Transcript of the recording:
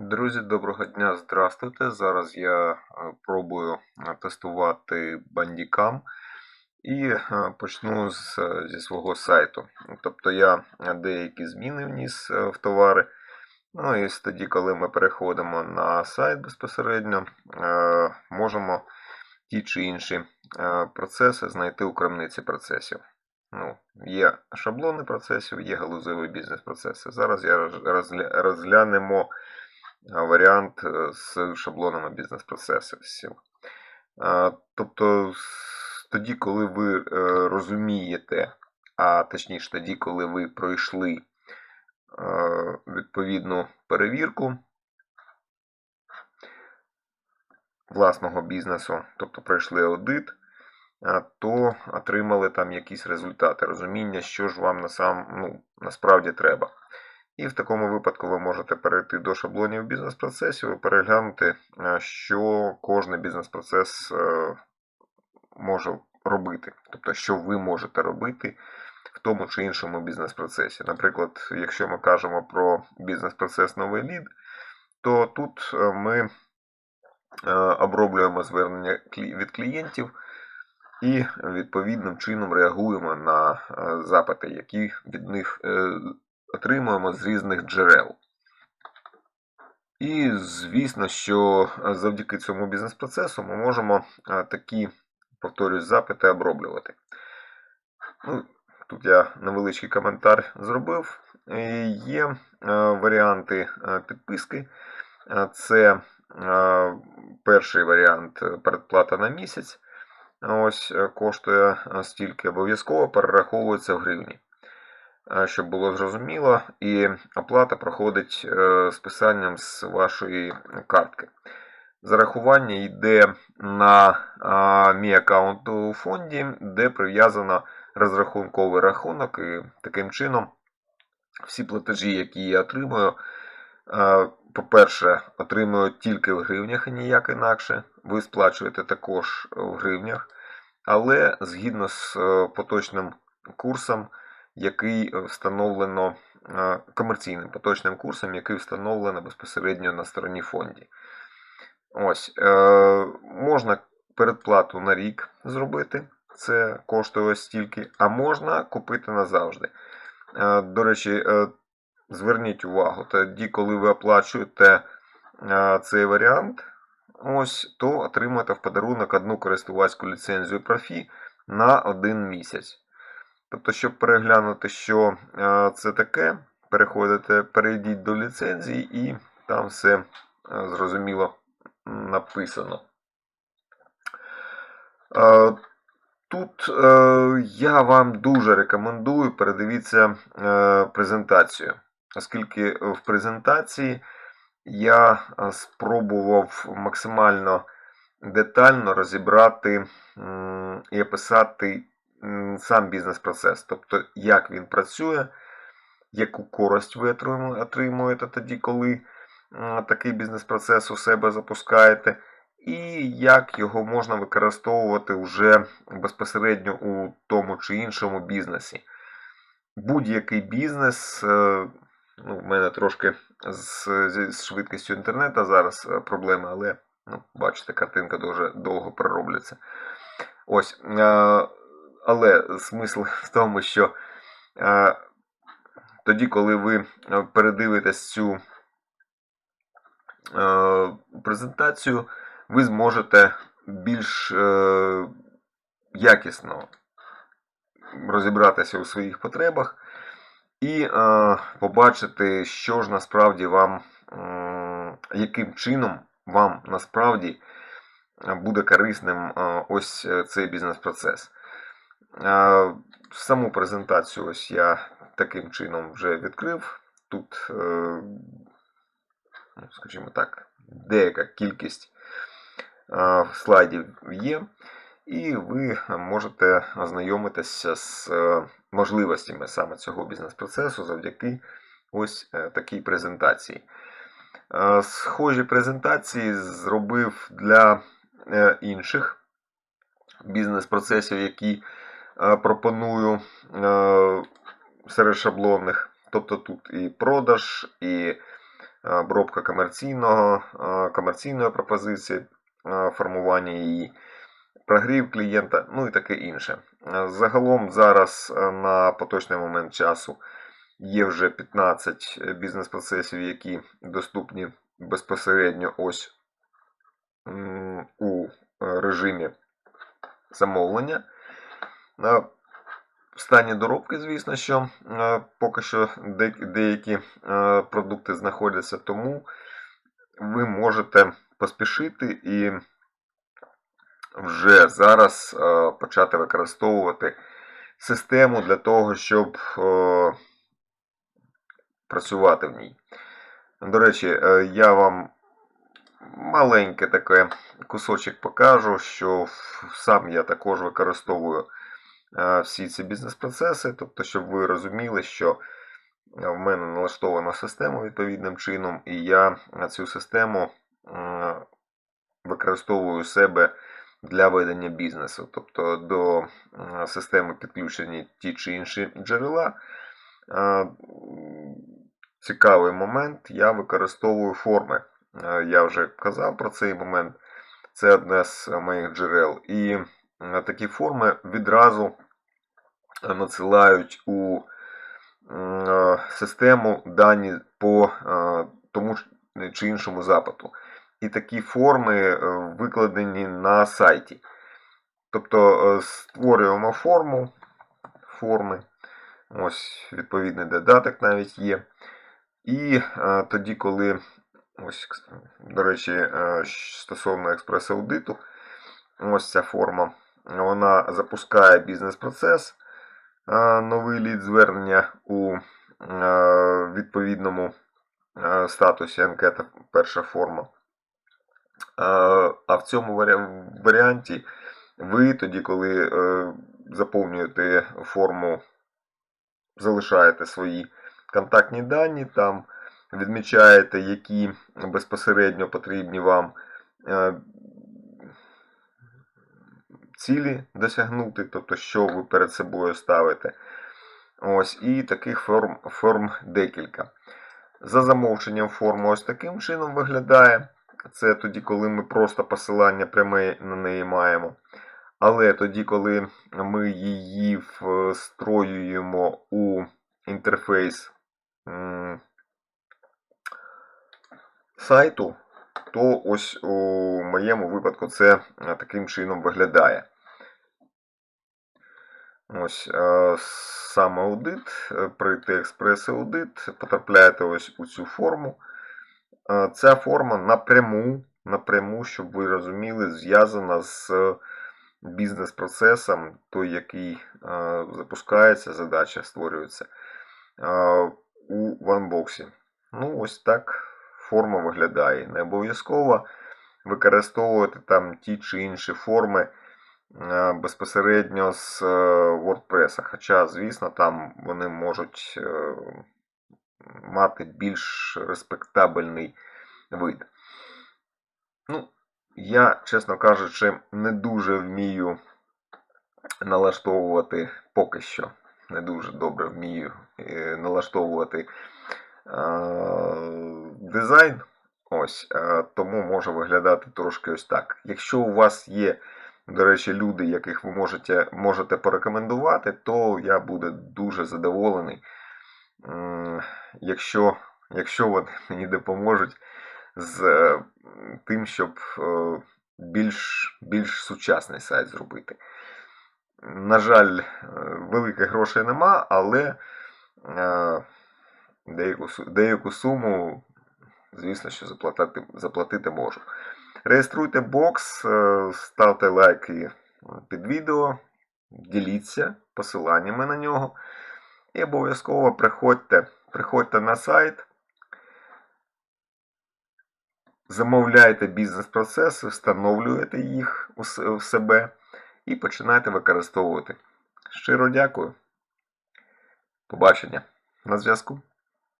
Друзі, доброго дня, здравствуйте. Зараз я е, пробую е, тестувати Bandicam і е, почну з, зі свого сайту. Тобто я деякі зміни вніс в товари. Ну і тоді, коли ми переходимо на сайт безпосередньо, можемо ті чи інші процеси знайти у крамниці процесів. Ну, є шаблони процесів, є галузеві бізнес-процеси. Зараз я роз- розгля- розглянемо варіант е, з шаблонами бізнес-процесів. Тобто, тоді, коли ви е, розумієте, а точніше, тоді, коли ви пройшли е, відповідну перевірку власного бізнесу, тобто пройшли аудит, то отримали там якісь результати, розуміння, що ж вам насам, ну, насправді треба. І в такому випадку ви можете перейти до шаблонів бізнес-процесів і переглянути, е, що кожний бізнес-процес е, може робити. Тобто, що ви можете робити в тому чи іншому бізнес-процесі. Наприклад, якщо ми кажемо про бізнес-процес новий лід, то тут е, ми оброблюємо звернення від клієнтів і відповідним чином реагуємо на запити, які від них отримуємо з різних джерел. І звісно, що е, завдяки цьому бізнес-процесу ми можемо е, такі, повторюсь, запити оброблювати. Ну, тут я невеличкий коментар зробив. Є е, варіанти е, підписки. Це перший варіант передплата на місяць. Ось коштує стільки обов'язково перераховується в гривні. Е, Щоб було зрозуміло, і оплата проходить е, списанням з вашої картки. Зарахування йде на мій аккаунт у фонді, де прив'язано розрахунковий рахунок, і таким чином всі платежі, які я отримую, е, по-перше, отримую тільки в гривнях і ніяк інакше. Ви сплачуєте також в гривнях, але згідно з е, поточним курсом, який е, встановлено е, комерційним поточним курсом, який встановлено безпосередньо на стороні фонді. Ось, е, можна передплату на рік зробити, це коштує ось стільки, а можна купити назавжди. До речі, зверніть увагу, тоді, коли ви оплачуєте цей варіант, ось, то отримаєте в подарунок одну користувацьку ліцензію профі на один місяць. Тобто, щоб переглянути, що е, це таке, переходите, перейдіть до ліцензії і там все е, зрозуміло написано. Е, Тут я вам дуже рекомендую передивіться презентацію, оскільки в презентації я спробував максимально детально розібрати і описати сам бізнес-процес, тобто як він працює, яку користь ви отримуєте тоді, коли такий бізнес-процес у себе запускаєте, і як його можна використовувати вже безпосередньо у тому чи іншому бізнесі. Будь-який бізнес, е, ну, в мене трошки з, з швидкістю інтернету зараз е, проблеми, але ну, бачите, картинка дуже довго проробляться. Ось, е, але смисл в тому, що е, тоді, коли ви е, передивитесь цю е, презентацію, ви зможете більш е, якісно розібратися у своїх потребах і е, побачити, що ж насправді вам, м, яким чином вам насправді е, буде корисним е, ось е, цей бізнес-процес. Саму презентацію ось я таким чином вже відкрив. Тут, е, ну, скажімо так, деяка кількість слайдів є, і ви можете ознайомитися з е, можливостями саме цього бізнес-процесу завдяки ось е, такій презентації. Схожі презентації зробив для інших бізнес-процесів, які пропоную е, серед шаблонних. Тобто тут і продаж, і обробка комерційного, е, комерційної пропозиції, е, формування її, прогрів клієнта, ну і таке інше. Е, Загалом зараз е, на поточний момент часу є вже 15 бізнес-процесів, які доступні безпосередньо ось у е, режимі замовлення. В стані доробки, звісно, що е, поки що деякі е, продукти знаходяться, тому ви можете поспішити і вже зараз е, почати використовувати систему для того, щоб працювати в ній. До речі, я вам маленьке таке кусочок покажу, що сам я також використовую всі ці бізнес-процеси, тобто, щоб ви розуміли, що е, в мене налаштована система відповідним чином, і я е, цю систему е, використовую у себе для ведення бізнесу. Тобто до е, системи підключені ті чи інші джерела. Е, Цікавий момент, я використовую форми. Е, Я вже казав про цей момент. Це одне з моїх джерел. І е, такі форми відразу надсилають у е, систему дані по е, тому чи іншому запиту. І такі форми е, викладені на сайті. Тобто створюємо форму, форми, ось відповідний додаток навіть є. І тоді, коли, ось, до речі, стосовно експрес-аудиту, ось ця форма, вона запускає бізнес-процес, новий лід звернення у відповідному статусі анкета перша форма. А в цьому варіанті ви тоді, коли е, заповнюєте форму, залишаєте свої контактні дані, там відмічаєте, які безпосередньо потрібні вам е, цілі досягнути, тобто, що ви перед собою ставите. Ось, і таких форм, форм декілька. За замовченням форма ось таким чином виглядає. Це тоді, коли ми просто посилання пряме на неї маємо. Але тоді, коли ми її встроюємо у інтерфейс сайту, то ось у моєму випадку це таким чином виглядає. Ось е, сам аудит, е, пройти експрес-аудит, потрапляєте ось у цю форму. Е, Ця форма напряму, напряму, щоб ви розуміли, зв'язана з бізнес-процесом, той, який е, запускається, задача створюється у ванбоксі. Ну, ось так форма виглядає. Не обов'язково використовувати там ті чи інші форми безпосередньо з е, WordPress. Хоча, звісно, там вони можуть е, мати більш респектабельний вид. Ну, я, чесно кажучи, не дуже вмію налаштовувати поки що. Не дуже добре вмію е, налаштовувати е, дизайн. Ось, е, тому може виглядати трошки ось так. Якщо у вас є, до речі, люди, яких ви можете, можете порекомендувати, то я буду дуже задоволений, якщо, якщо вони мені допоможуть з е, тим, щоб е, більш, більш сучасний сайт зробити. На жаль, е, великих грошей нема, але деяку, деяку суму, звісно, що заплатити, заплатити можу. Реєструйте бокс, е, ставте лайки під відео, діліться посиланнями на нього. І обов'язково приходьте, приходьте на сайт, замовляйте бізнес-процеси, встановлюєте їх в себе і починайте використовувати. Щиро дякую. Побачення. На зв'язку.